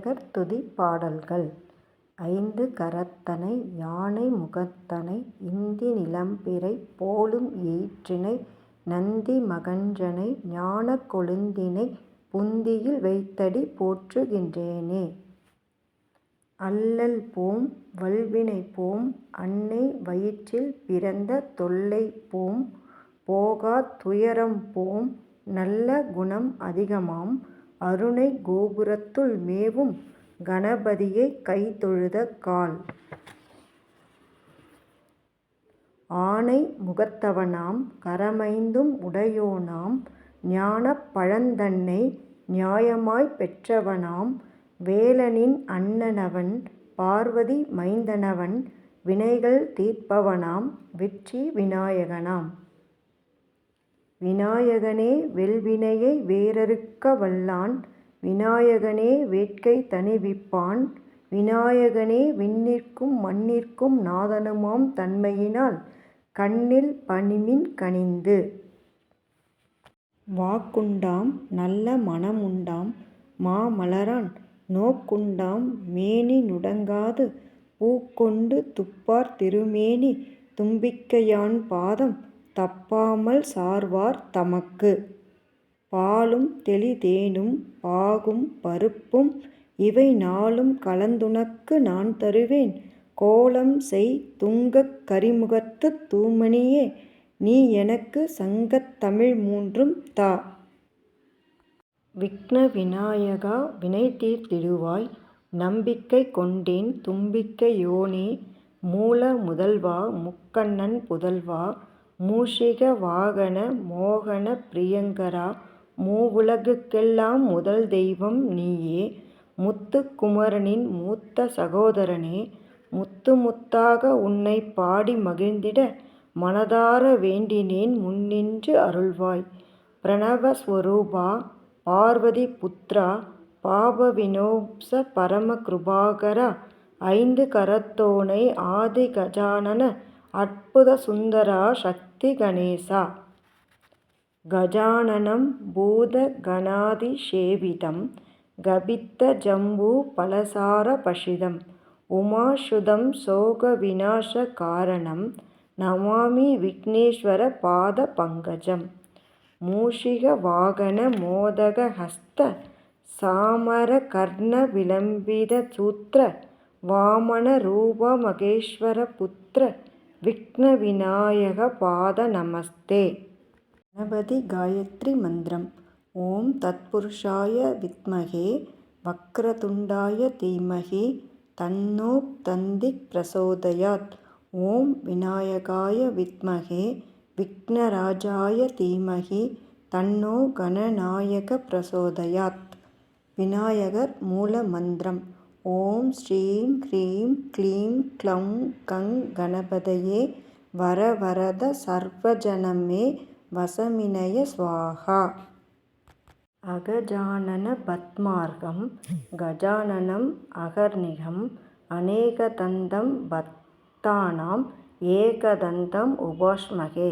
விநாயகர் துதி பாடல்கள் ஐந்து கரத்தனை யானை முகத்தனை இந்தி நிலம்பிறை போலும் ஈற்றினை நந்தி மகன்றனை ஞானக் கொழுந்தினை புந்தியில் வைத்தடி போற்றுகின்றேனே. அல்லல் போம் வல்வினை போம் அன்னை வயிற்றில் பிறந்த தொல்லை போம் போகாத் துயரம் போம் நல்ல குணம் அதிகமாம் அருணை கோபுரத்துள் மேவும் கணபதியைக் கைதொழுத கால். ஆனை முகத்தவனாம் கரமைந்தும் உடையோனாம் ஞானப் பழந்தன்னை நியாயமாய்ப் பெற்றவனாம் வேலனின் அண்ணனவன் பார்வதி மைந்தனவன் வினைகள் தீர்ப்பவனாம் வெற்றி விநாயகனாம். விநாயகனே வெல்வினையை வேரறுக்க வல்லான். விநாயகனே வேட்கை தணிவிப்பான். விநாயகனே விண்ணிற்கும் மண்ணிற்கும் நாதனுமாம் தன்மையினால் கண்ணில் பணிமின் கனிந்து. வாக்குண்டாம் நல்ல மனமுண்டாம். மாமலரான் நோக்குண்டாம். மேனி நுடங்காது. பூக்கொண்டு துப்பார் திருமேனி. தும்பிக்கையான் பாதம் தப்பாமல் சார்வார் தமக்கு. பாலும் தெளிதேனும் பாகும் பருப்பும் இவை நாலும் கலந்துனக்கு நான் தருவேன் கோலம் செய் துங்கக் கரிமுகத்துத் தூமணியே நீ எனக்கு சங்கத் தமிழ் மூன்றும் தா. விக்ன விநாயகா வினைதீர்த்திடுவாய் நம்பிக்கை கொண்டேன் தும்பிக்கை யோனே மூல முதல்வா முக்கண்ணன் புதல்வா மூஷிக வாகன மோகன பிரியங்கரா மூவுலகுக்கெல்லாம் முதல் தெய்வம் நீயே. முத்துக்குமரனின் மூத்த சகோதரனே முத்து முத்தாக உன்னை பாடி மகிழ்ந்திட மனதார வேண்டினேன் முன்னின்று அருள்வாய். பிரணவ ஸ்வரூபா பார்வதி புத்ரா பாப வினோப்ச பரம கிருபாகரா ஐந்து கரத்தோனை ஆதி கஜானன அற்புத சுந்தரா சக்தி கணேசா. கஜானனம் பூத கணாதி சேவிதம் கபித்த ஜம்பு பலசார பஷிதம் உமாசுதம் சோக விநாச காரணம் நமாமி விக்னேஸ்வர பாத பங்கஜம். மூஷிக வாகன மோதக ஹஸ்த சாமர கர்ண விளம்பித சூத்திர வாமன ரூப மகேஸ்வர புத்திர விக்ன விநாயக பாத நமஸ்தே. கணபதி காயத்ரி மந்திரம் ஓம் தத்புருஷாய வித்மகே வக்ரதுண்டாய தீமகி தன்னோ தந்தி பிரசோதயாத் ஓம் விநாயகாய வித்மகே விக்னராஜாய தீமகி தன்னோ கணநாயக பிரசோதயாத். விநாயகர் மூல மந்திரம் ஓம் ஸ்ரீம் க்ரீம் க்ளீம் க்ளம் கங் கணபதையே வர வரத சர்வஜனமே வசமினய ஸ்வாஹா. அகஜானன பத்மார்க்கம் கஜானனம் அகர்நிகம் அநேகதந்தம் பக்தானாம் ஏகதந்தம் உபாஷ்மகே